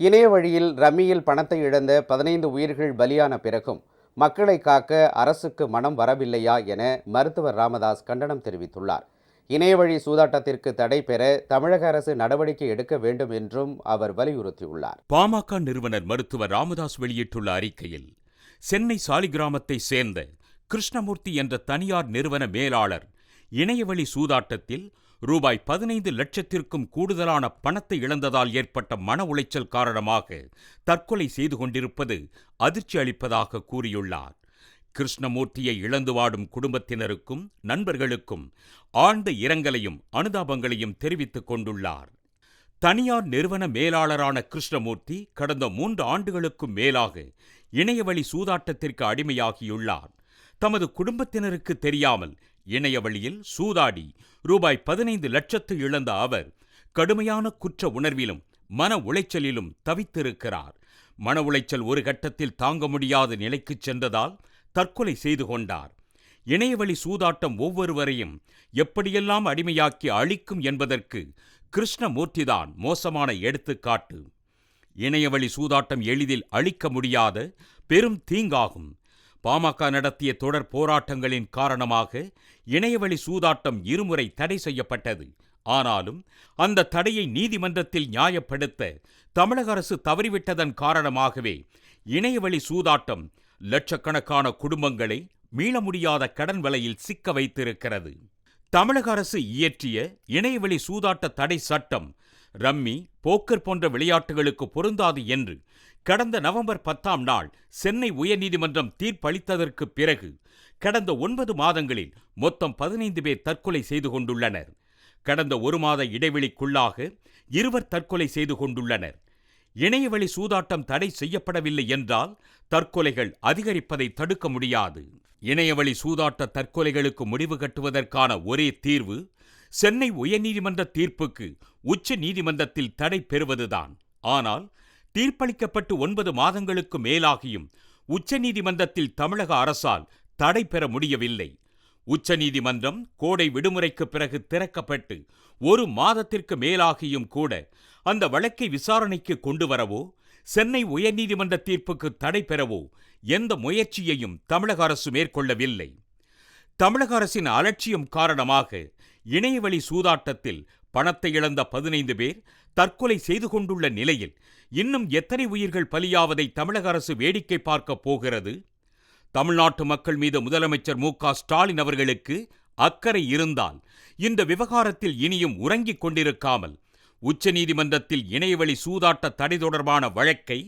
இணைய வழியில் ரம்மியில் பணத்தை இழந்த பதினைந்து உயிர்கள் பலியான பிறகும் மக்களை காக்க அரசுக்கு மனம் வரவில்லையா என மருத்துவர் ராமதாஸ் கண்டனம் தெரிவித்துள்ளார். இணையவழி சூதாட்டத்திற்கு தடை பெற தமிழக அரசு நடவடிக்கை எடுக்க வேண்டும் என்றும் அவர் வலியுறுத்தியுள்ளார். பாமக நிறுவனர் மருத்துவர் ராமதாஸ் வெளியிட்டுள்ள அறிக்கையில் சென்னை சாலிகிராமத்தை சேர்ந்த கிருஷ்ணமூர்த்தி என்ற தனியார் நிறுவன மேலாளர் இணையவழி சூதாட்டத்தில் ரூபாய் பதினைந்து லட்சத்திற்கும் கூடுதலான பணத்தை இழந்ததால் ஏற்பட்ட மன உளைச்சல் காரணமாக தற்கொலை செய்து கொண்டிருப்பது அதிர்ச்சி அளிப்பதாக கூறியுள்ளார். கிருஷ்ணமூர்த்தியை இழந்து வாடும் குடும்பத்தினருக்கும் நண்பர்களுக்கும் ஆழ்ந்த இரங்கலையும் அனுதாபங்களையும் தெரிவித்துக் கொண்டுள்ளார். தனியார் நிறுவன மேலாளரான கிருஷ்ணமூர்த்தி கடந்த மூன்று ஆண்டுகளுக்கும் மேலாக இணையவழி சூதாட்டத்திற்கு அடிமையாகியுள்ளார். தமது குடும்பத்தினருக்கு தெரியாமல் இணையவழியில் சூதாடி ரூபாய் பதினைந்து லட்சத்து இழந்த அவர் கடுமையான குற்ற உணர்விலும் மன உளைச்சலிலும் தவித்திருக்கிறார். மன உளைச்சல் ஒரு கட்டத்தில் தாங்க முடியாத நிலைக்குச் சென்றதால் தற்கொலை செய்து கொண்டார். இணையவழி சூதாட்டம் ஒவ்வொருவரையும் எப்படியெல்லாம் அடிமையாக்கி அழிக்கும் என்பதற்கு கிருஷ்ணமூர்த்திதான் மோசமான எடுத்துக்காட்டு. இணையவழி சூதாட்டம் எளிதில் அழிக்க முடியாத பெரும் தீங்காகும். பாமக நடத்திய தொடர் போராட்டங்களின் காரணமாக இணையவழி சூதாட்டம் இருமுறை தடை செய்யப்பட்டது. ஆனாலும் அந்த தடையை நீதிமன்றத்தில் நியாயப்படுத்த தமிழக அரசு தவறிவிட்டதன் காரணமாகவே இணையவழி சூதாட்டம் லட்சக்கணக்கான குடும்பங்களை மீள முடியாத கடன் வலையில் சிக்க வைத்திருக்கிறது. தமிழக அரசு இயற்றிய இணையவழி சூதாட்ட தடை சட்டம் ரம்மி போக்கர் போன்ற விளையாட்டுகளுக்கு பொருந்தாது என்று கடந்த நவம்பர் பத்தாம் நாள் சென்னை உயர்நீதிமன்றம் தீர்ப்பளித்ததற்கு பிறகு கடந்த ஒன்பது மாதங்களில் மொத்தம் பதினைந்து பேர் தற்கொலை செய்து கொண்டுள்ளனர். கடந்த ஒரு மாத இடைவெளிக்குள்ளாக இருவர் தற்கொலை செய்து கொண்டுள்ளனர். இணையவழி சூதாட்டம் தடை செய்யப்படவில்லை என்றால் தற்கொலைகள் அதிகரிப்பதை தடுக்க முடியாது. இணையவழி சூதாட்ட தற்கொலைகளுக்கு முடிவு கட்டுவதற்கான ஒரே தீர்வு சென்னை உயர்நீதிமன்ற தீர்ப்புக்கு உச்ச நீதிமன்றத்தில் தடை பெறுவதுதான். ஆனால் தீர்ப்பளிக்கப்பட்டு ஒன்பது மாதங்களுக்கு மேலாகியும் உச்சநீதிமன்றத்தில் தமிழக அரசால் தடை பெற முடியவில்லை. உச்சநீதிமன்றம் கோடை விடுமுறைக்கு பிறகு திறக்கப்பட்டு ஒரு மாதத்திற்கு மேலாகியும் கூட அந்த வழக்கை விசாரணைக்கு கொண்டு வரவோ சென்னை உயர்நீதிமன்ற தீர்ப்புக்கு தடை பெறவோ எந்த முயற்சியையும் தமிழக அரசு மேற்கொள்ளவில்லை. தமிழக அரசின் அலட்சியம் காரணமாக இணையவழி சூதாட்டத்தில் பணத்தை இழந்த பதினைந்து பேர் தற்கொலை செய்து கொண்டுள்ள நிலையில் இன்னும் எத்தனை உயிர்கள் பலியாவதை தமிழக அரசு வேடிக்கை பார்க்கப் போகிறது? தமிழ்நாட்டு மக்கள் மீது முதலமைச்சர் மு க ஸ்டாலின் அவர்களுக்கு அக்கறை இருந்தால் இந்த விவகாரத்தில் இனியும் உறங்கிக் கொண்டிருக்காமல் உச்சநீதிமன்றத்தில் இணையவழி சூதாட்ட தடை தொடர்பான வழக்கை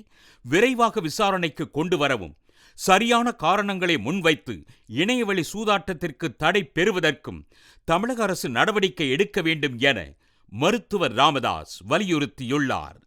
விரைவாக விசாரணைக்கு கொண்டு வரவும் சரியான காரணங்களை முன்வைத்து இணையவழி சூதாட்டத்திற்கு தடை பெறுவதற்கும் தமிழக அரசு நடவடிக்கை எடுக்க வேண்டும் என மருத்துவர் ராமதாஸ் வலியுறுத்தியுள்ளார்.